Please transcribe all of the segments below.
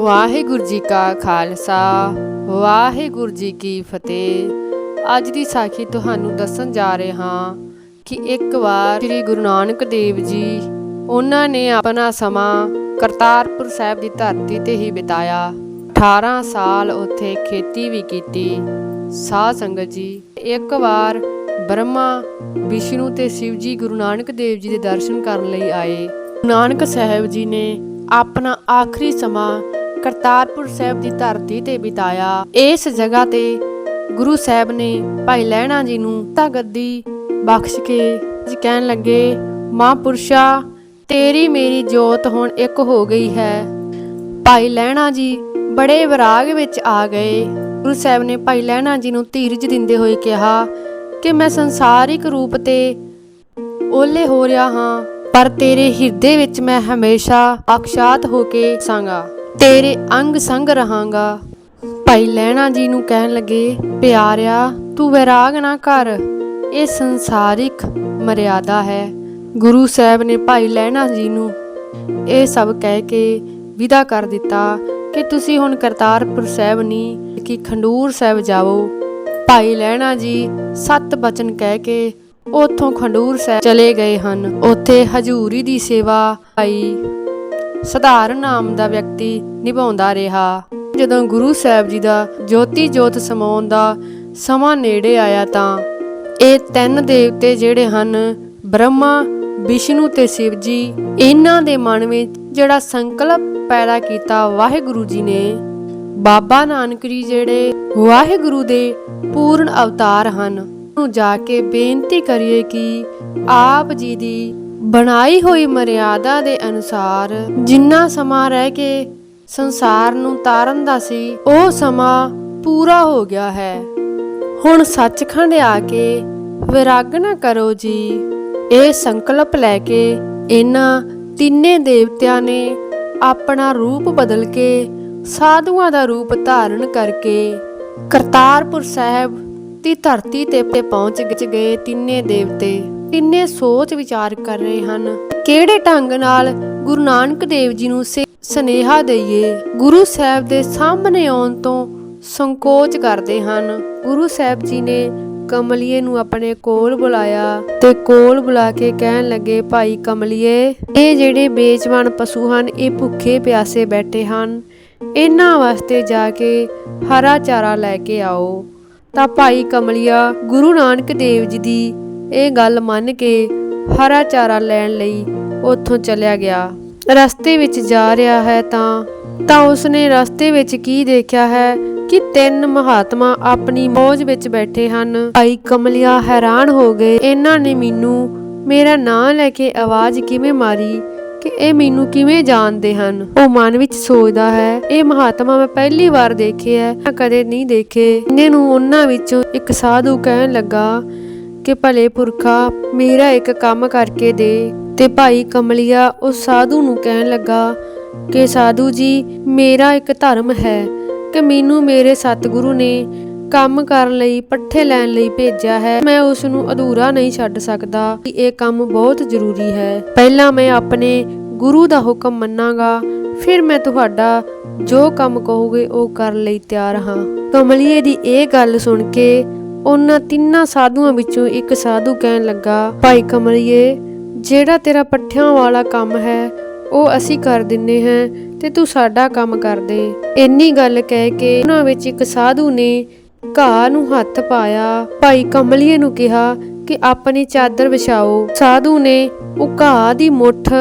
ਵਾਹਿਗੁਰੂ ਜੀ ਕਾ ਖਾਲਸਾ, ਵਾਹਿਗੁਰੂ ਜੀ ਕੀ ਫਤਿਹ। ਅੱਜ ਦੀ ਸਾਖੀ ਤੁਹਾਨੂੰ ਦੱਸਣ ਜਾ ਰਹੇ ਹਾਂ ਕਿ ਇੱਕ ਵਾਰ ਸ੍ਰੀ ਗੁਰੂ ਨਾਨਕ ਦੇਵ ਜੀ, ਉਹਨਾਂ ਨੇ ਆਪਣਾ ਸਮਾਂ ਕਰਤਾਰਪੁਰ ਸਾਹਿਬ ਦੀ ਧਰਤੀ ਤੇ ਹੀ ਬਿਤਾਇਆ। 18 ਸਾਲ ਉੱਥੇ ਖੇਤੀ ਵੀ ਕੀਤੀ। ਸਾਧ ਸੰਗਤ ਜੀ, ਇੱਕ ਵਾਰ ਬ੍ਰਹਮਾ, ਵਿਸ਼ਨੂੰ ਤੇ ਸ਼ਿਵ ਜੀ ਗੁਰੂ ਨਾਨਕ ਦੇਵ ਜੀ ਦੇ ਦਰਸ਼ਨ ਕਰਨ ਲਈ ਆਏ। ਗੁਰੂ ਨਾਨਕ ਸਾਹਿਬ ਜੀ ਨੇ ਆਪਣਾ ਆਖਰੀ ਸਮਾਂ ਕਰਤਾਰਪੁਰ ਸਾਹਿਬ ਦੀ ਧਰਤੀ ਤੇ ਬਿਤਾਇਆ। ਇਸ ਜਗ੍ਹਾ ਤੇ ਗੁਰੂ ਸਾਹਿਬ ਨੇ ਭਾਈ ਲਹਿਣਾ ਜੀ ਨੂੰ ਤਾਂ ਗੱਦੀ ਬਖਸ਼ ਕੇ ਜੀ ਕਹਿਣ ਲੱਗੇ ਮਹਾਂਪੁਰਸ਼ਾ ਤੇਰੀ ਮੇਰੀ ਜੋਤ ਹੁਣ ਇੱਕ ਹੋ ਗਈ ਹੈ। ਭਾਈ ਲਹਿਣਾ ਜੀ ਬੜੇ ਵਿਰਾਗ ਵਿੱਚ ਆ ਗਏ। ਗੁਰੂ ਸਾਹਿਬ ਨੇ ਭਾਈ ਲਹਿਣਾ ਜੀ ਨੂੰ ਧੀਰਜ ਦਿੰਦੇ ਹੋਏ ਕਿਹਾ ਕਿ ਮੈਂ ਸੰਸਾਰਿਕ ਰੂਪ ਤੇ ਓਲੇ ਹੋ ਰਿਹਾ ਹਾਂ, ਪਰ ਤੇਰੇ ਹਿਰਦੇ ਵਿੱਚ ਮੈਂ ਹਮੇਸ਼ਾ ਅਕਸ਼ਾਤ ਹੋ ਕੇ ਸਾਂਗਾ। ਤੇਰੇ ਅੰਗ ਸੰਗ ਰਹਾਂਗਾ। ਭਾਈ ਲੈਣਾ ਜੀ ਨੂੰ ਕਹਿਣ ਲੱਗੇ, ਪਿਆਰਿਆ, ਤੂੰ ਵਿਰਾਗ ਨਾ ਕਰ। ਇਹ ਸੰਸਾਰਿਕ ਮਰਿਆਦਾ ਹੈ। ਗੁਰੂ ਸਾਹਿਬ ਨੇ ਭਾਈ ਲੈਣਾ ਜੀ ਨੂੰ ਇਹ ਸਭ ਕਹਿ ਕੇ ਵਿਦਾ ਕਰ ਦਿੱਤਾ ਕਿ ਤੁਸੀਂ ਹੁਣ ਕਰਤਾਰਪੁਰ ਸਾਹਿਬ ਨਹੀਂ ਕਿ ਖੰਡੂਰ ਸਾਹਿਬ ਜਾਵੋ। ਭਾਈ ਲੈਣਾ ਜੀ ਸੱਤ ਬਚਨ ਕਹਿ ਕੇ ਉਥੋਂ ਖੰਡੂਰ ਸਾਹਿਬ ਚਲੇ ਗਏ ਹਨ। ਉੱਥੇ ਹਜੂਰੀ ਦੀ ਸੇਵਾ ਭਾਈ ਸਧਾਰਨ ਨਾਮ ਦਾ ਵਿਅਕਤੀ ਨਿਭਾਉਂਦਾ ਰਿਹਾ। ਜਦੋਂ ਗੁਰੂ ਸਾਹਿਬ ਜੀ ਦਾ ਜੋਤੀ ਜੋਤ ਸਮਾਉਣ ਦਾ ਸਮਾਂ ਨੇੜੇ ਆਇਆ ਤਾਂ ਇਹ ਤਿੰਨ ਦੇਵਤੇ ਜਿਹੜੇ ਹਨ, ਬ੍ਰਹਮਾ, ਵਿਸ਼ਨੂੰ ਤੇ ਸ਼ਿਵ ਜੀ, ਇਹਨਾਂ ਦੇ ਮਨ ਵਿੱਚ ਜਿਹੜਾ ਸੰਕਲਪ ਪੈਦਾ ਕੀਤਾ ਵਾਹਿਗੁਰੂ ਜੀ ਨੇ। ਬਾਬਾ ਨਾਨਕ ਜੀ ਜਿਹੜੇ ਵਾਹਿਗੁਰੂ ਦੇ ਪੂਰਨ ਅਵਤਾਰ ਹਨ ਨੂੰ ਜਾ ਕੇ ਬੇਨਤੀ ਕਰੀਏ ਕਿ ਆਪ ਜੀ ਦੀ ਬਣਾਈ ਹੋਈ ਮਰਿਆਦਾ ਦੇ ਅਨੁਸਾਰ ਜਿੰਨਾ ਸਮਾਂ ਰਹਿ ਕੇ ਸੰਸਾਰ ਨੂੰ ਤਾਰਨ ਦਾ ਸੀ, ਉਹ ਸਮਾਂ ਪੂਰਾ ਹੋ ਗਿਆ ਹੈ। ਹੁਣ ਸੱਚਖੰਡ ਆ ਕੇ ਵਿਰਾਗ ਨਾ ਕਰੋ ਜੀ। ਇਹ ਸੰਕਲਪ ਲੈ ਕੇ ਇਹਨਾਂ ਤਿੰਨੇ ਦੇਵਤਿਆਂ ਨੇ ਆਪਣਾ ਰੂਪ ਬਦਲ ਕੇ ਸਾਧੂਆਂ ਦਾ ਰੂਪ ਧਾਰਨ ਕਰਕੇ ਕਰਤਾਰਪੁਰ ਸਾਹਿਬ ਦੀ ਧਰਤੀ ਤੇ ਪਹੁੰਚ ਗਏ ਤਿੰਨੇ ਦੇਵਤੇ। ਤਿੰਨੇ ਸੋਚ ਵਿਚਾਰ ਕਰ ਰਹੇ ਹਨ। ਕਿਹੜੇ ਢੰਗ ਨਾਲ ਗੁਰੂ ਨਾਨਕ ਦੇਵ ਜੀ ਨੂੰ ਸਨੇਹਾ ਦਈਏ? ਗੁਰੂ ਸਾਹਿਬ ਦੇ ਸਾਹਮਣੇ ਆਉਣ ਤੋਂ ਸੰਕੋਚ ਕਰਦੇ ਹਨ। ਗੁਰੂ ਸਾਹਿਬ ਜੀ ਨੇ ਕਮਲੀਏ ਨੂੰ ਆਪਣੇ ਕੋਲ ਬੁਲਾਇਆ ਤੇ ਕੋਲ ਬੁਲਾ ਕੇ ਕਹਿਣ ਲੱਗੇ, ਭਾਈ ਕਮਲੀਏ, ਇਹ ਜਿਹੜੇ ਬੇਜਵਾਨ ਪਸ਼ੂ ਹਨ, ਇਹ ਭੁੱਖੇ ਪਿਆਸੇ ਬੈਠੇ ਹਨ। ਇਹਨਾਂ ਵਾਸਤੇ ਜਾ ਕੇ ਹਰਾ ਚਾਰਾ ਲੈ ਕੇ ਆਓ। ਤਾਂ ਭਾਈ ਕਮਲੀਆ ਗੁਰੂ ਨਾਨਕ ਦੇਵ ਜੀ ਦੀ ਇਹ ਗੱਲ ਮੰਨ ਕੇ ਹਰਾ ਚਾਰਾ ਲੈਣ ਲਈ ਉੱਥੋਂ ਚਲਿਆ ਗਿਆ। ਰਸਤੇ ਵਿੱਚ ਜਾ ਰਿਹਾ ਹੈ ਤਾਂ ਤਾਂ ਉਸਨੇ ਰਸਤੇ ਵਿੱਚ ਕੀ ਦੇਖਿਆ ਹੈ ਕਿ ਤਿੰਨ ਮਹਾਤਮਾ ਆਪਣੀ ਮੌਜ ਵਿੱਚ ਬੈਠੇ ਹਨ। ਭਾਈ ਕਮਲਿਆ ਹੈਰਾਨ ਹੋ ਗਏ। ਇਹਨਾਂ ਨੇ ਮੈਨੂੰ, ਮੇਰਾ ਨਾਂ ਲੈ ਕੇ ਆਵਾਜ਼ ਕਿਵੇਂ ਮਾਰੀ ਕਿ ਇਹ ਮੈਨੂੰ ਕਿਵੇਂ ਜਾਣਦੇ ਹਨ? ਉਹ ਮਨ ਵਿੱਚ ਸੋਚਦਾ ਹੈ, ਇਹ ਮਹਾਤਮਾ ਮੈਂ ਪਹਿਲੀ ਵਾਰ ਦੇਖੇ ਹੈ, ਮੈਂ ਕਦੇ ਨਹੀਂ ਦੇਖੇ। ਇਹਨੇ ਨੂੰ ਉਹਨਾਂ ਵਿੱਚੋਂ ਇੱਕ ਸਾਧੂ ਕਹਿਣ ਲੱਗਾ ਕਿ ਭਲੇ ਪੁਰਖਾ ਮੇਰਾ ਇੱਕ ਕੰਮ ਕਰਕੇ ਦੇ। ਤੇ ਭਾਈ ਕਮਲਿਆ ਉਸ ਸਾਧੂ ਨੂੰ ਕਹਿਣ ਲੱਗਾ ਕਿ, ਸਾਧੂ ਜੀ, ਮੇਰਾ ਇੱਕ ਧਰਮ ਹੈ ਕਿ ਮੈਨੂੰ ਮੇਰੇ ਸਤਿਗੁਰੂ ਨੇ ਕੰਮ ਕਰਨ ਲਈ, ਪੱਠੇ ਲੈਣ ਲਈ ਭੇਜਿਆ ਹੈ। ਮੈਂ ਉਸ ਨੂੰ ਅਧੂਰਾ ਨਹੀਂ ਛੱਡ ਸਕਦਾ ਕਿ ਇਹ ਕੰਮ ਬਹੁਤ ਜ਼ਰੂਰੀ ਹੈ। ਪਹਿਲਾਂ ਮੈਂ ਆਪਣੇ ਗੁਰੂ ਦਾ ਹੁਕਮ ਮੰਨਾਂਗਾ, ਫਿਰ ਮੈਂ ਤੁਹਾਡਾ ਜੋ ਕੰਮ ਕਹੋਗੇ ਉਹ ਕਰਨ ਲਈ ਤਿਆਰ ਹਾਂ। ਕਮਲੀਏ ਦੀ ਇਹ ਗੱਲ ਸੁਣ ਕੇ ਉਹਨਾਂ ਤਿੰਨਾਂ ਸਾਧੂਆਂ ਵਿੱਚੋਂ ਇੱਕ ਸਾਧੂ ਕਹਿਣ ਲੱਗਾ, ਭਾਈ ਕਮਲੀਏ, ਜਿਹੜਾ ਤੇਰਾ ਪੱਠਿਆਂ ਵਾਲਾ ਕੰਮ ਹੈ, ਉਹ ਅਸੀਂ ਕਰ ਦਿੰਨੇ ਹਾਂ ਤੇ ਤੂੰ ਸਾਡਾ ਕੰਮ ਕਰ ਦੇ। ਇੰਨੀ ਗੱਲ ਕਹਿ ਕੇ ਉਹਨਾਂ ਵਿੱਚ ਇੱਕ ਸਾਧੂ ਨੇ ਘਾਹ ਨੂੰ ਹੱਥ ਪਾਇਆ। ਭਾਈ ਕਮਲੀਏ ਨੂੰ ਕਿਹਾ ਕਿ ਆਪਣੀ ਚਾਦਰ ਵਿਛਾਓ। ਸਾਧੂ ਨੇ ਉਹ ਘਾਹ ਦੀ ਮੁੱਠ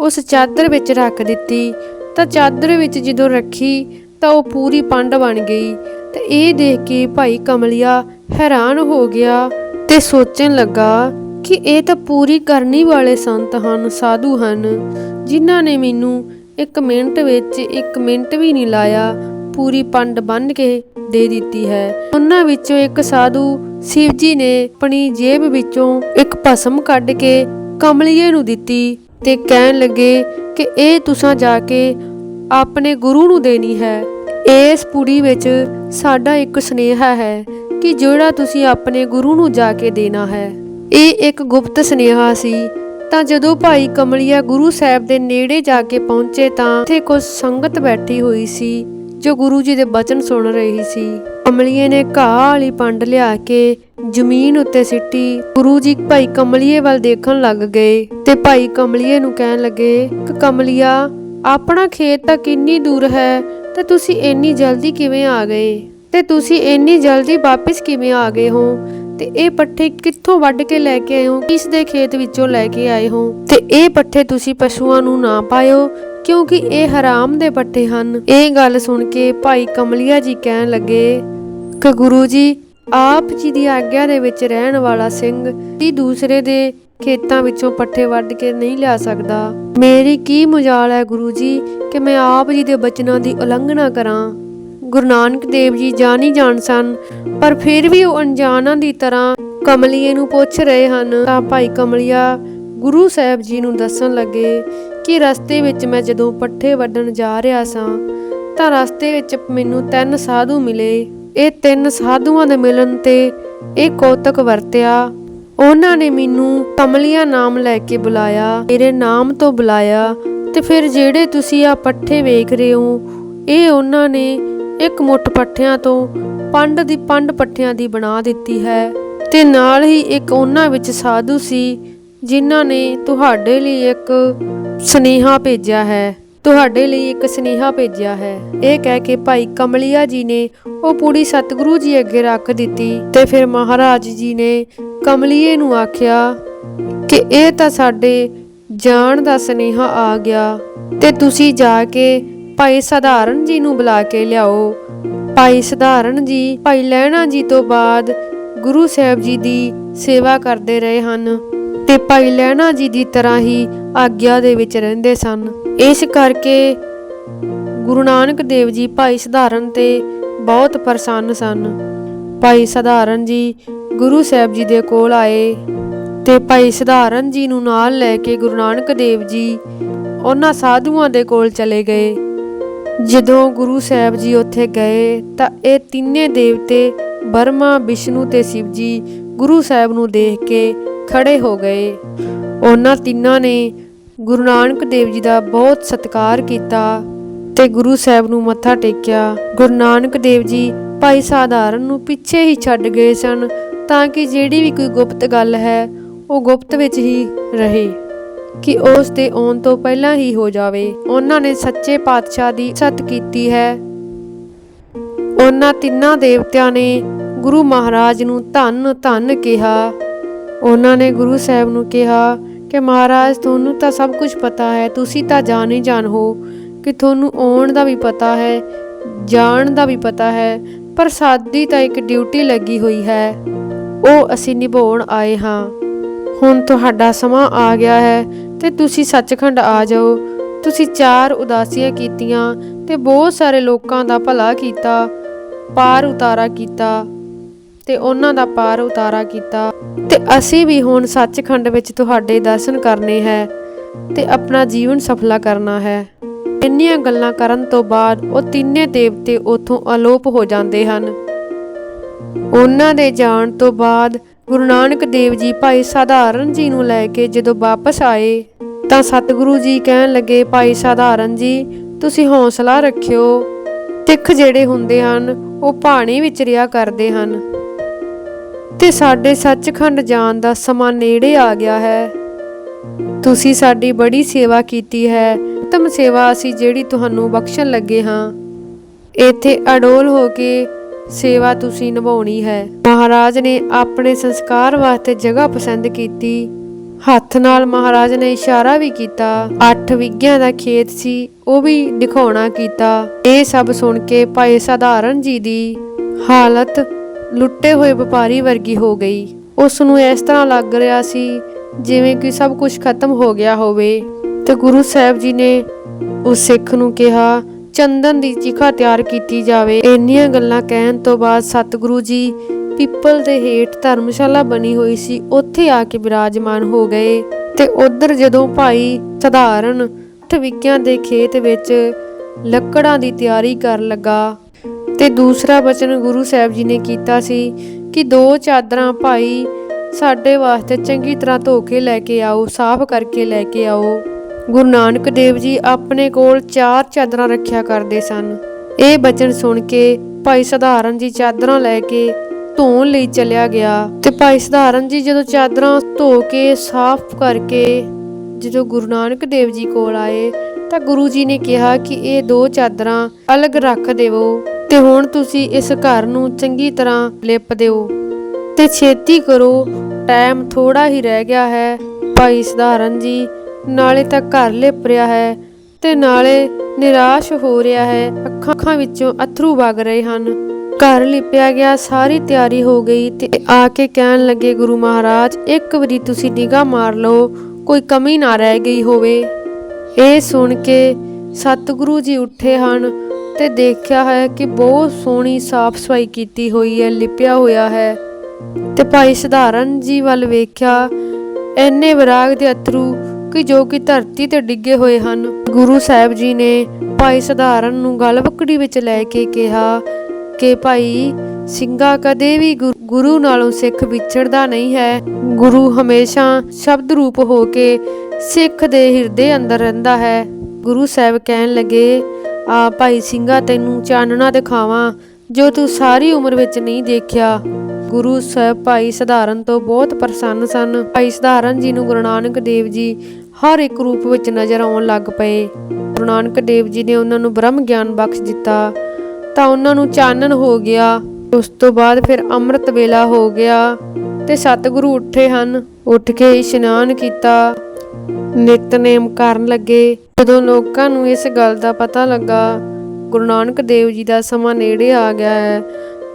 ਉਸ ਚਾਦਰ ਵਿੱਚ ਰੱਖ ਦਿੱਤੀ। ਤਾਂ ਚਾਦਰ ਵਿੱਚ ਜਦੋਂ ਰੱਖੀ ਤਾਂ ਉਹ ਪੂਰੀ ਪੰਡ ਬਣ ਗਈ ਤੇ ਇਹ ਦੇਖ ਕੇ ਭਾਈ ਕਮਲਿਆ ਹੈਰਾਨ ਹੋ ਗਿਆ ਤੇ ਸੋਚਣ ਲੱਗਾ ਕਿ ਇਹ ਤਾਂ ਪੂਰੀ ਕਰਨੀ ਵਾਲੇ ਸੰਤ ਹਨ, ਸਾਧੂ ਹਨ, ਜਿਨ੍ਹਾਂ ਨੇ ਮੈਨੂੰ ਇੱਕ ਮਿੰਟ ਵਿੱਚ ਇੱਕ ਮਿੰਟ ਵੀ ਨਹੀਂ ਲਾਇਆ ਪੂਰੀ ਪੰਡ ਬੰਨ ਕੇ ਦੇ ਦਿੱਤੀ ਹੈ। ਉਹਨਾਂ ਵਿੱਚੋਂ ਇੱਕ ਸਾਧੂ ਸ਼ਿਵ ਜੀ ਨੇ ਆਪਣੀ ਜੇਬ ਵਿੱਚੋਂ ਇੱਕ ਭਸਮ ਕੱਢ ਕੇ ਕਮਲੀਏ ਨੂੰ ਦਿੱਤੀ ਤੇ ਕਹਿਣ ਲੱਗੇ ਕਿ ਇਹ ਤੁਸੀਂ ਜਾ ਕੇ ਆਪਣੇ ਗੁਰੂ ਨੂੰ ਦੇਣੀ ਹੈ। ਇਸ ਪੁੜੀ ਵਿੱਚ ਸਾਡਾ ਇੱਕ ਸੁਨੇਹਾ ਹੈ ਕਿ ਜਿਹੜਾ ਤੁਸੀਂ ਆਪਣੇ ਗੁਰੂ ਨੂੰ ਜਾ ਕੇ ਦੇਣਾ ਹੈ। ਇਹ ਇੱਕ ਗੁਪਤ ਸੁਨੇਹਾ ਸੀ। ਤਾਂ ਜਦੋਂ ਭਾਈ ਕਮਲਿਆ ਗੁਰੂ ਸਾਹਿਬ ਦੇ ਨੇੜੇ ਜਾ ਕੇ ਪਹੁੰਚੇ ਤਾਂ ਉੱਥੇ ਕੁਝ ਸੰਗਤ ਬੈਠੀ ਹੋਈ ਸੀ, ਜੋ ਗੁਰੂ ਜੀ ਦੇ ਬਚਨ ਸੁਣ ਰਹੀ ਸੀ। ਕਮਲੀਏ ਨੇ ਘਾਹ ਵਾਲੀ ਪੰਡ ਲਿਆ ਕੇ ਜ਼ਮੀਨ ਉੱਤੇ ਸਿੱਟੀ, ਗੁਰੂ ਜੀ ਭਾਈ ਕਮਲੀਏ ਵੱਲ ਦੇਖਣ ਲੱਗ ਗਏ ਤੇ ਭਾਈ ਕਮਲੀਏ ਨੂੰ ਕਹਿਣ ਲੱਗੇ ਕਿ ਕਮਲੀਆ, ਆਪਣਾ ਖੇਤ ਤਾਂ ਕਿੰਨੀ ਦੂਰ ਹੈ, ਤੇ ਤੁਸੀਂ ਇੰਨੀ ਜਲਦੀ ਕਿਵੇਂ ਆ ਗਏ? ਤੇ ਤੁਸੀਂ ਇੰਨੀ ਜਲਦੀ ਵਾਪਸ ਕਿਵੇਂ ਆ ਗਏ ਹੋ? ਤੇ ਇਹ ਪੱਠੇ ਕਿੱਥੋਂ ਵੱਢ ਕੇ ਲੈ ਕੇ ਆਏ ਹੋ? ਕਿਸ ਦੇ ਖੇਤ ਵਿੱਚੋਂ ਲੈ ਕੇ ਆਏ ਹੋ? ਤੇ ਇਹ ਪੱਠੇ ਤੁਸੀਂ ਪਸ਼ੂਆਂ ਨੂੰ ਨਾ ਪਾਇਓ, ਕਿਉਂਕਿ ਇਹ ਹਰਾਮ ਦੇ ਪੱਠੇ ਹਨ। ਇਹ ਗੱਲ ਸੁਣ ਕੇ ਭਾਈ ਕਮਲੀਆ ਜੀ ਕਹਿਣ ਲੱਗੇ, ਕਿ ਗੁਰੂ ਜੀ, ਆਪ ਜੀ ਦੀ ਆਗਿਆ ਦੇ ਵਿੱਚ ਰਹਿਣ ਵਾਲਾ ਸਿੰਘ ਦੀ ਦੂਸਰੇ ਦੇ ਖੇਤਾਂ ਵਿੱਚੋਂ ਪੱਠੇ ਵੱਢ ਕੇ ਨਹੀਂ ਲਿਆ ਸਕਦਾ। ਮੇਰੀ ਕੀ ਮੁਜਾਲ ਹੈ ਗੁਰੂ ਜੀ, ਕਿ ਮੈਂ ਆਪ ਜੀ ਦੇ ਬਚਨਾਂ ਦੀ ਉਲੰਘਣਾ ਕਰਾਂ? ਗੁਰੂ ਨਾਨਕ ਦੇਵ ਜੀ ਜਾਣੀ ਜਾਣ ਸਨ, ਪਰ ਫਿਰ ਵੀ ਉਹ ਅਣਜਾਣਾਂ ਦੀ ਤਰ੍ਹਾਂ ਕਮਲੀਏ ਨੂੰ ਪੁੱਛ ਰਹੇ ਹਨ। ਤਾਂ ਭਾਈ ਕਮਲੀਆ, ਗੁਰੂ ਸਾਹਿਬ ਜੀ ਨੂੰ ਦੱਸਣ ਲੱਗੇ ਕਿ ਰਸਤੇ ਵਿੱਚ ਮੈਂ ਜਦੋਂ ਪੱਠੇ ਵੱਢਣ ਜਾ ਰਿਹਾ ਸਾਂ, ਤਾਂ ਰਸਤੇ ਵਿੱਚ ਮੈਨੂੰ ਤਿੰਨ ਸਾਧੂ ਮਿਲੇ। ਇਹ ਤਿੰਨ ਸਾਧੂਆਂ ਦੇ ਮਿਲਣ ਤੇ ਇਹ ਕੌਤਕ ਵਰਤਿਆ। ਉਹਨਾਂ ਨੇ ਮੈਨੂੰ ਕਮਲੀਆ ਨਾਮ ਲੈ ਕੇ ਬੁਲਾਇਆ, ਮੇਰੇ ਨਾਮ ਤੋਂ ਬੁਲਾਇਆ ਤੇ ਫਿਰ ਜਿਹੜੇ ਤੁਸੀਂ ਆ ਪੱਠੇ ਵੇਖ ਰਹੇ ਹੋ, ਇਹ ਉਹਨਾਂ ਨੇ ਇੱਕ ਮੁੱਠ ਪੱਠਿਆਂ ਤੋਂ ਪੰਡ ਦੀ ਪੰਡ ਪੱਠਿਆਂ ਦੀ ਬਣਾ ਦਿੱਤੀ ਹੈ ਤੇ ਨਾਲ ਹੀ ਇੱਕ ਉਹਨਾਂ ਵਿੱਚ ਸਾਧੂ ਸੀ, ਜਿਨ੍ਹਾਂ ਨੇ ਤੁਹਾਡੇ ਲਈ ਇੱਕ ਸਨੇਹਾ ਭੇਜਿਆ ਹੈ। ਤੁਹਾਡੇ ਲਈ ਇੱਕ ਸਨੇਹਾ ਭੇਜਿਆ ਹੈ। ਇਹ ਕਹਿ ਕੇ ਭਾਈ ਕਮਲੀਆ ਜੀ ਨੇ ਉਹ ਪੂੜੀ ਸਤਿਗੁਰੂ ਜੀ ਅੱਗੇ ਰੱਖ ਦਿੱਤੀ ਤੇ ਫਿਰ ਮਹਾਰਾਜ ਜੀ ਨੇ ਕਮਲੀਏ ਨੂੰ ਆਖਿਆ ਕਿ ਇਹ ਤਾਂ ਸਾਡੇ ਜਾਣ ਦਾ ਸਨੇਹਾ ਆ ਗਿਆ ਤੇ ਤੁਸੀਂ ਜਾ ਕੇ ਭਾਈ ਸਧਾਰਨ ਜੀ ਨੂੰ ਬੁਲਾ ਕੇ ਲਿਆਓ। ਭਾਈ ਸਧਾਰਨ ਜੀ, ਭਾਈ ਲਹਿਣਾ ਜੀ ਤੋਂ ਬਾਅਦ ਗੁਰੂ ਸਾਹਿਬ ਜੀ ਦੀ ਸੇਵਾ ਕਰਦੇ ਰਹੇ ਹਨ ਤੇ ਭਾਈ ਲਹਿਣਾ ਜੀ ਦੀ ਤਰ੍ਹਾਂ ਹੀ ਆਗਿਆ ਦੇ ਵਿੱਚ ਰਹਿੰਦੇ ਸਨ। ਇਸ ਕਰਕੇ ਗੁਰੂ ਨਾਨਕ ਦੇਵ ਜੀ ਭਾਈ ਸਧਾਰਨ ਤੇ ਬਹੁਤ ਪ੍ਰਸੰਨ ਸਨ। ਭਾਈ ਸਧਾਰਨ ਜੀ ਗੁਰੂ ਸਾਹਿਬ ਜੀ ਦੇ ਕੋਲ ਆਏ ਤੇ ਭਾਈ ਸਧਾਰਨ ਜੀ ਨੂੰ ਨਾਲ ਲੈ ਕੇ ਗੁਰੂ ਨਾਨਕ ਦੇਵ ਜੀ ਉਹਨਾਂ ਸਾਧੂਆਂ ਦੇ ਕੋਲ ਚਲੇ ਗਏ। ਜਦੋਂ ਗੁਰੂ ਸਾਹਿਬ ਜੀ ਉੱਥੇ ਗਏ ਤਾਂ ਇਹ ਤਿੰਨੇ ਦੇਵਤੇ ਬਰਮਾ ਵਿਸ਼ਨੂੰ ਤੇ ਸ਼ਿਵ ਜੀ ਗੁਰੂ ਸਾਹਿਬ ਨੂੰ ਦੇਖ ਕੇ ਖੜੇ ਹੋ ਗਏ। ਉਹਨਾਂ ਤਿੰਨਾਂ ਨੇ ਗੁਰੂ ਨਾਨਕ ਦੇਵ ਜੀ ਦਾ ਬਹੁਤ ਸਤਿਕਾਰ ਕੀਤਾ ਤੇ ਗੁਰੂ ਸਾਹਿਬ ਨੂੰ ਮੱਥਾ ਟੇਕਿਆ। ਗੁਰੂ ਨਾਨਕ ਦੇਵ ਜੀ ਭਾਈ ਸਾਧਾਰਨ ਨੂੰ ਪਿੱਛੇ ਹੀ ਛੱਡ ਗਏ ਸਨ ਤਾਂ ਕਿ ਜਿਹੜੀ ਵੀ ਕੋਈ ਗੁਪਤ ਗੱਲ ਹੈ ਉਹ ਗੁਪਤ ਵਿੱਚ ਹੀ ਰਹੇ। ਕਿ ਉਸ ਦੇ ਆਉਣ ਤੋਂ ਪਹਿਲਾਂ ਹੀ ਹੋ ਜਾਵੇ। ਉਹਨਾਂ ਨੇ ਸੱਚੇ ਪਾਤਸ਼ਾਹ ਦੀ ਸਤ ਕੀਤੀ ਹੈ। ਉਹਨਾਂ ਤਿੰਨਾਂ ਦੇਵਤਿਆਂ ਨੇ ਗੁਰੂ ਮਹਾਰਾਜ ਨੂੰ ਧੰਨ ਧੰਨ ਕਿਹਾ। ਉਹਨਾਂ ਨੇ ਗੁਰੂ ਸਾਹਿਬ ਨੂੰ ਕਿਹਾ ਕਿ ਮਹਾਰਾਜ, ਤੁਹਾਨੂੰ ਤਾਂ ਸਭ ਕੁਝ ਪਤਾ ਹੈ, ਤੁਸੀਂ ਤਾਂ ਜਾਣ ਹੀ ਜਾਣ ਹੋ ਕਿ ਤੁਹਾਨੂੰ ਆਉਣ ਦਾ ਵੀ ਪਤਾ ਹੈ, ਜਾਣ ਦਾ ਵੀ ਪਤਾ ਹੈ, ਪਰ ਸਾਡੀ ਤਾਂ ਇੱਕ ਡਿਊਟੀ ਲੱਗੀ ਹੋਈ ਹੈ। ਉਹ ਅਸੀਂ ਨਿਭਾਉਣ ਆਏ ਹਾਂ। ਹੁਣ ਤੁਹਾਡਾ ਸਮਾਂ ਆ ਗਿਆ ਹੈ। ਤੇ ਤੁਸੀਂ ਸੱਚਖੰਡ ਆ ਜਾਓ। ਤੁਸੀਂ ਚਾਰ ਉਦਾਸੀਆਂ ਕੀਤੀਆਂ ਤੇ ਬਹੁਤ ਸਾਰੇ ਲੋਕਾਂ ਦਾ ਭਲਾ ਕੀਤਾ, ਪਾਰ ਉਤਾਰਾ ਕੀਤਾ ਤੇ ਉਹਨਾਂ ਦਾ ਪਾਰ ਉਤਾਰਾ ਕੀਤਾ। ਤੇ ਅਸੀਂ ਵੀ ਹੁਣ ਸੱਚਖੰਡ ਵਿੱਚ ਤੁਹਾਡੇ ਦਰਸ਼ਨ ਕਰਨੇ ਹੈ ਤੇ ਆਪਣਾ ਜੀਵਨ ਸਫਲਾ ਕਰਨਾ ਹੈ। ਇੰਨੀਆਂ ਗੱਲਾਂ ਕਰਨ ਤੋਂ ਬਾਅਦ ਉਹ ਤਿੰਨੇ ਦੇਵਤੇ ਉਥੋਂ ਅਲੋਪ ਹੋ ਜਾਂਦੇ ਹਨ। ਉਹਨਾਂ ਦੇ ਜਾਣ ਤੋਂ ਬਾਅਦ ਗੁਰੂ ਨਾਨਕ ਦੇਵ ਜੀ ਭਾਈ ਸਾਧਾਰਨ ਜੀ ਨੂੰ ਲੈ ਕੇ ਜਦੋਂ ਵਾਪਸ ਆਏ, ਤਾਂ ਸਤਿਗੁਰੂ ਜੀ ਕਹਿਣ ਲੱਗੇ, ਭਾਈ ਸਾਧਾਰਨ ਜੀ, ਤੁਸੀਂ ਹੌਸਲਾ ਰੱਖਿਓ। ਤਿੱਖ ਜਿਹੜੇ ਹੁੰਦੇ ਹਨ, ਉਹ ਪਾਣੀ ਵਿੱਚ ਰਿਆ ਕਰਦੇ ਹਨ। ਤੇ ਸਾਡੇ ਸੱਚਖੰਡ ਜਾਣ ਦਾ ਸਮਾਂ ਨੇੜੇ ਆ ਗਿਆ ਹੈ। ਤੁਸੀਂ ਸਾਡੀ ਬੜੀ ਸੇਵਾ ਕੀਤੀ ਹੈ। ਉਤਮ ਸੇਵਾ ਅਸੀਂ ਜਿਹੜੀ ਤੁਹਾਨੂੰ ਬਖਸ਼ਣ ਲੱਗੇ ਹਾਂ। ਇੱਥੇ ਅਡੋਲ ਹੋ ਕੇ ਸੇਵਾ ਤੁਸੀਂ ਨਿਭਾਉਣੀ ਹੈ। ਮਹਾਰਾਜ ਨੇ ਆਪਣੇ ਸੰਸਕਾਰ ਵਾਸਤੇ ਜਗ੍ਹਾ ਪਸੰਦ ਕੀਤੀ। ਹੱਥ ਨਾਲ ਮਹਾਰਾਜ ਨੇ ਇਸ਼ਾਰਾ ਵੀ ਕੀਤਾ। ਅੱਠ ਵਿਗਿਆਂ ਦਾ ਖੇਤ ਸੀ, ਉਹ ਵੀ ਦਿਖਾਉਣਾ ਕੀਤਾ। ਇਹ ਸਭ ਸੁਣ ਕੇ ਭਾਈ ਸਾਧਾਰਨ ਜੀ ਦੀ ਹਾਲਤ ਲੁੱਟੇ ਹੋਏ ਵਪਾਰੀ ਵਰਗੀ ਹੋ ਗਈ। ਉਸ ਨੂੰ ਇਸ ਤਰ੍ਹਾਂ ਲੱਗ ਰਿਹਾ ਸੀ ਜਿਵੇਂ ਕਿ ਸਭ ਕੁਝ ਖਤਮ ਹੋ ਗਿਆ ਹੋਵੇ। ਤੇ ਗੁਰੂ ਸਾਹਿਬ ਜੀ ਨੇ ਉਸ ਸਿੱਖ ਨੂੰ ਕਿਹਾ ਚੰਦਨ ਦੀ ਚਿਖਾ ਤਿਆਰ ਕੀਤੀ ਜਾਵੇ। ਇੰਨੀਆਂ ਗੱਲਾਂ ਕਹਿਣ ਤੋਂ ਬਾਅਦ ਸਤਿਗੁਰੂ ਜੀ ਪਿੱਪਲ ਦੇ ਹੇਠ ਧਰਮਸ਼ਾਲਾ ਬਣੀ ਹੋਈ ਸੀ। ਉੱਥੇ ਆ ਕੇ ਬਿਰਾਜਮਾਨ ਹੋ ਗਏ ਤੇ ਉਧਰ ਜਦੋਂ ਭਾਈ ਸਧਾਰਨ ਅੱਠ ਦੇ ਖੇਤ ਵਿੱਚ ਲੱਕੜਾਂ ਦੀ ਤਿਆਰੀ ਕਰਨ ਲੱਗਾ ਤੇ ਦੂਸਰਾ ਬਚਨ ਗੁਰੂ ਸਾਹਿਬ ਜੀ ਨੇ ਕੀਤਾ ਸੀ ਕਿ ਦੋ ਚਾਦਰਾਂ ਭਾਈ ਸਾਡੇ ਵਾਸਤੇ ਚੰਗੀ ਤਰ੍ਹਾਂ ਧੋ ਕੇ ਲੈ ਕੇ ਆਓ, ਸਾਫ਼ ਕਰਕੇ ਲੈ ਕੇ ਆਓ। ਗੁਰੂ ਨਾਨਕ ਦੇਵ ਜੀ ਆਪਣੇ ਕੋਲ ਚਾਰ ਚਾਦਰਾਂ ਰੱਖਿਆ ਕਰਦੇ ਸਨ। ਇਹ ਬਚਨ ਸੁਣ ਕੇ ਭਾਈ ਸਧਾਰਨ ਜੀ ਚਾਦਰਾਂ ਲੈ ਕੇ ਧੋਣ ਲਈ ਚਲਿਆ ਗਿਆ ਤੇ ਭਾਈ ਸਧਾਰਨ ਜੀ ਜਦੋਂ ਚਾਦਰਾਂ ਧੋ ਕੇ ਸਾਫ਼ ਕਰਕੇ ਜਦੋਂ ਗੁਰੂ ਨਾਨਕ ਦੇਵ ਜੀ ਕੋਲ ਆਏ ਤਾਂ ਗੁਰੂ ਜੀ ਨੇ ਕਿਹਾ ਕਿ ਇਹ ਦੋ ਚਾਦਰਾਂ ਅਲੱਗ ਰੱਖ ਦੇਵੋ ਤੇ ਹੁਣ ਤੁਸੀਂ ਇਸ ਘਰ ਨੂੰ ਚੰਗੀ ਤਰ੍ਹਾਂ ਲਿਪ ਦਿਓ ਤੇ ਛੇਤੀ ਕਰੋ, ਟਾਈਮ ਥੋੜਾ ਹੀ ਰਹਿ ਗਿਆ ਹੈ। ਭਾਈ ਸਧਾਰਨ ਜੀ ਨਾਲੇ ਤਾਂ ਘਰ ਲਿਪ ਰਿਹਾ ਹੈ ਤੇ ਨਾਲੇ ਨਿਰਾਸ਼ ਹੋ ਰਿਹਾ ਹੈ। ਅੱਖਾਂ ਅੱਖਾਂ ਵਿੱਚੋਂ ਅਥਰੂ ਵਗ ਰਹੇ ਹਨ। ਘਰ ਲਿਪਿਆ ਗਿਆ, ਸਾਰੀ ਤਿਆਰੀ ਹੋ ਗਈ ਤੇ ਆ ਕੇ ਕਹਿਣ ਲੱਗੇ, ਗੁਰੂ ਮਹਾਰਾਜ, ਇੱਕ ਵਾਰੀ ਤੁਸੀਂ ਨਿਗਾਹ ਮਾਰ ਲਓ, ਕੋਈ ਕਮੀ ਨਾ ਰਹਿ ਗਈ ਹੋਵੇ। ਇਹ ਸੁਣ ਕੇ ਸਤਿਗੁਰੂ ਜੀ ਉੱਠੇ ਹਨ ਤੇ ਦੇਖਿਆ ਹੈ ਕਿ ਬਹੁਤ ਸੋਹਣੀ ਸਾਫ਼ ਸਫ਼ਾਈ ਕੀਤੀ ਹੋਈ ਹੈ, ਲਿਪਿਆ ਹੋਇਆ ਹੈ। ਤੇ ਭਾਈ ਸਧਾਰਨ ਜੀ ਵੱਲ ਵੇਖਿਆ ਐਨੇ ਵਿਰਾਗ ਦੇ ਅਥਰੂ ਕਿ ਜੋ ਕਿ ਧਰਤੀ ਤੇ ਡਿੱਗੇ ਹੋਏ ਹਨ। ਗੁਰੂ ਸਾਹਿਬ ਜੀ ਨੇ ਭਾਈ ਸਧਾਰਨ ਨੂੰ ਗਲਵਕੜੀ ਵਿੱਚ ਲੈ ਕੇ ਕਿਹਾ ਕਿ ਭਾਈ, ਸਿੰਘਾ ਕਦੇ ਵੀ ਗੁਰੂ ਨਾਲੋਂ ਸਿੱਖ ਵਿਛੜਦਾ ਨਹੀਂ ਹੈ। ਗੁਰੂ ਹਮੇਸ਼ਾ ਸ਼ਬਦ ਰੂਪ ਹੋ ਕੇ ਸਿੱਖ ਦੇ ਹਿਰਦੇ ਅੰਦਰ ਰਹਿੰਦਾ ਹੈ। ਗੁਰੂ ਸਾਹਿਬ ਕਹਿਣ ਲੱਗੇ, ਆ ਭਾਈ ਸਿੰਘਾ, ਤੈਨੂੰ ਚਾਨਣਾ ਦਿਖਾਵਾਂ, ਜੋ ਤੂੰ ਸਾਰੀ ਉਮਰ ਵਿੱਚ ਨਹੀਂ ਦੇਖਿਆ। ਗੁਰੂ ਸਾਹਿਬ ਭਾਈ ਸਧਾਰਨ ਤੋਂ ਬਹੁਤ ਪ੍ਰਸੰਨ ਸਨ। ਭਾਈ ਸਧਾਰਨ ਜੀ ਨੂੰ ਗੁਰੂ ਨਾਨਕ ਦੇਵ ਜੀ ਹਰ ਇੱਕ ਰੂਪ ਵਿੱਚ ਨਜ਼ਰ ਆਉਣ ਲੱਗ ਪਏ। ਗੁਰੂ ਨਾਨਕ ਦੇਵ ਜੀ ਨੇ ਉਹਨਾਂ ਨੂੰ ਬ੍ਰਹਮ ਗਿਆਨ ਬਖਸ਼ ਦਿੱਤਾ। ਤਾਂ ਉਹਨਾਂ ਨੂੰ ਚਾਨਣ ਹੋ ਗਿਆ। ਉਸ ਤੋਂ ਬਾਅਦ ਫਿਰ ਅੰਮ੍ਰਿਤ ਵੇਲਾ ਹੋ ਗਿਆ ਤੇ ਸਤਿਗੁਰੂ ਉੱਠੇ ਹਨ। ਉੱਠ ਕੇ ਇਸ਼ਨਾਨ ਕੀਤਾ। ਨਿਤਨੇਮ ਕਰਨ ਲੱਗੇ। ਜਦੋਂ ਲੋਕਾਂ ਨੂੰ ਇਸ ਗੱਲ ਦਾ ਪਤਾ ਲੱਗਾ, ਗੁਰੂ ਨਾਨਕ ਦੇਵ ਜੀ ਦਾ ਸਮਾਂ ਨੇੜੇ ਆ ਗਿਆ ਹੈ,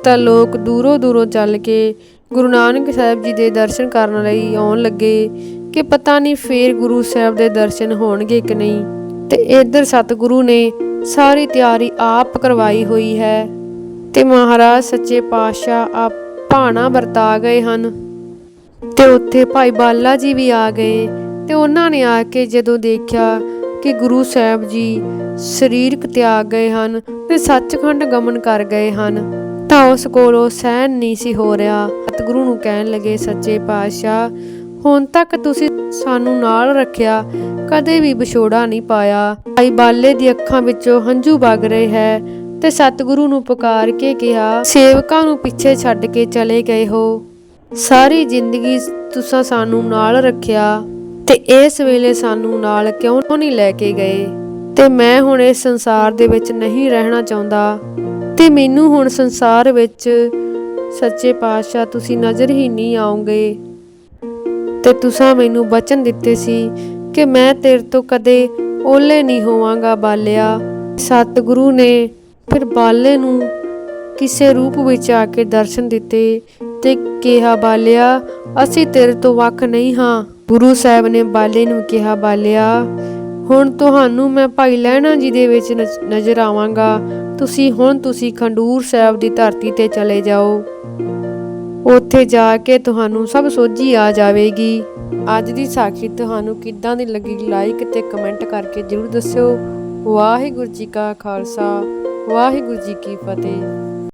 ਤਾਂ ਲੋਕ ਦੂਰੋਂ ਦੂਰੋਂ ਚੱਲ ਕੇ ਗੁਰੂ ਨਾਨਕ ਸਾਹਿਬ ਜੀ ਦੇ ਦਰਸ਼ਨ ਕਰਨ ਲਈ ਆਉਣ ਲੱਗੇ। ਕਿ ਪਤਾ ਨਹੀਂ ਫੇਰ ਗੁਰੂ ਸਾਹਿਬ ਦੇ ਦਰਸ਼ਨ ਹੋਣਗੇ ਕਿ ਨਹੀਂ। ਤੇ ਇੱਧਰ ਸਤਿਗੁਰੂ ਨੇ ਸਾਰੀ ਤਿਆਰੀ ਆਪ ਕਰਵਾਈ ਹੋਈ ਹੈ ਤੇ ਮਹਾਰਾਜ ਸੱਚੇ ਪਾਤਸ਼ਾਹ ਆਪ ਭਾਣਾ ਵਰਤਾ ਗਏ ਹਨ। ਤੇ ਉੱਥੇ ਭਾਈ ਬਾਲਾ ਜੀ ਵੀ ਆ ਗਏ ਤੇ ਉਹਨਾਂ ਨੇ ਆ ਕੇ ਜਦੋਂ ਦੇਖਿਆ ਕਿ ਗੁਰੂ ਸਾਹਿਬ ਜੀ ਸਰੀਰਕ ਤਿਆਗ ਗਏ ਹਨ ਤੇ ਸੱਚਖੰਡ ਗਮਨ ਕਰ ਗਏ ਹਨ, ਤਾਂ ਉਸ ਕੋਲੋਂ ਸਹਿਨ ਨਹੀਂ ਸੀ ਹੋ ਰਿਹਾ। ਸਤਿਗੁਰੂ ਨੂੰ ਕਹਿਣ ਲੱਗੇ, ਸੱਚੇ ਪਾਤਸ਼ਾਹ ਹੁਣ ਤੱਕ ਤੁਸੀਂ ਸਾਨੂੰ ਨਾਲ ਰੱਖਿਆ, ਕਦੇ ਵੀ ਵਿਛੋੜਾ ਨਹੀਂ ਪਾਇਆ। ਭਾਈ ਬਾਲੇ ਦੀ ਅੱਖਾਂ ਵਿੱਚੋਂ ਹੰਝੂ ਵਗ ਰਹੇ ਹੈ ਤੇ ਸਤਿਗੁਰੂ ਨੂੰ ਪੁਕਾਰ ਕੇ ਕਿਹਾ, ਸੇਵਕਾਂ ਨੂੰ ਪਿੱਛੇ ਛੱਡ ਕੇ ਚਲੇ ਗਏ ਹੋ। ਸਾਰੀ ਜ਼ਿੰਦਗੀ ਤੁਸੀਂ ਸਾਨੂੰ ਨਾਲ ਰੱਖਿਆ ਤੇ ਇਸ ਵੇਲੇ ਸਾਨੂੰ ਨਾਲ ਕਿਉਂ ਨਹੀਂ ਲੈ ਕੇ ਗਏ? ਤੇ ਮੈਂ ਹੁਣ ਇਸ ਸੰਸਾਰ ਦੇ ਵਿੱਚ ਨਹੀਂ ਰਹਿਣਾ ਚਾਹੁੰਦਾ। ਤੇ ਮੈਨੂੰ ਹੁਣ ਸੰਸਾਰ ਵਿੱਚ ਸੱਚੇ ਪਾਤਸ਼ਾਹ ਤੁਸੀਂ ਨਜ਼ਰ ਹੀ ਨਹੀਂ ਆਉਂਗੇ। ਤੇ ਤੁਸੀਂ ਮੈਨੂੰ ਬਚਨ ਦਿੱਤੇ ਸੀ ਕਿ ਮੈਂ ਤੇਰੇ ਤੋਂ ਕਦੇ ਓਲੇ ਨਹੀਂ ਹੋਵਾਂਗਾ ਬਾਲਿਆ। ਸਤਿਗੁਰੂ ਨੇ ਫਿਰ ਬਾਲੇ ਨੂੰ ਕਿਸੇ ਰੂਪ ਵਿੱਚ ਆ ਕੇ ਦਰਸ਼ਨ ਦਿੱਤੇ ਤੇ ਕਿਹਾ, ਬਾਲਿਆ, ਅਸੀਂ ਤੇਰੇ ਤੋਂ ਵੱਖ ਨਹੀਂ ਹਾਂ। ਗੁਰੂ ਸਾਹਿਬ ਨੇ ਬਾਲੇ ਨੂੰ ਕਿਹਾ, ਬਾਲਿਆ, ਹੁਣ ਤੁਹਾਨੂੰ ਮੈਂ ਭਾਈ ਲਹਿਣਾ ਜੀ ਦੇ ਵਿੱਚ ਨਜ਼ਰ ਆਵਾਂਗਾ। ਤੁਸੀਂ ਹੁਣ ਤੁਸੀਂ ਖੰਡੂਰ ਸਾਹਿਬ ਦੀ ਧਰਤੀ ਤੇ ਚਲੇ ਜਾਓ। ਉੱਥੇ ਜਾ ਕੇ ਤੁਹਾਨੂੰ ਸਭ ਸੋਝੀ ਆ ਜਾਵੇਗੀ। ਅੱਜ ਦੀ ਸਾਖੀ ਤੁਹਾਨੂੰ ਕਿੱਦਾਂ ਦੀ ਲੱਗੀ ਲਾਈਕ ਤੇ ਕਮੈਂਟ ਕਰਕੇ ਜਰੂਰ ਦੱਸਿਓ। ਵਾਹਿਗੁਰੂ ਜੀ ਕਾ ਖਾਲਸਾ, ਵਾਹਿਗੁਰੂ ਜੀ ਕੀ ਫਤਿਹ।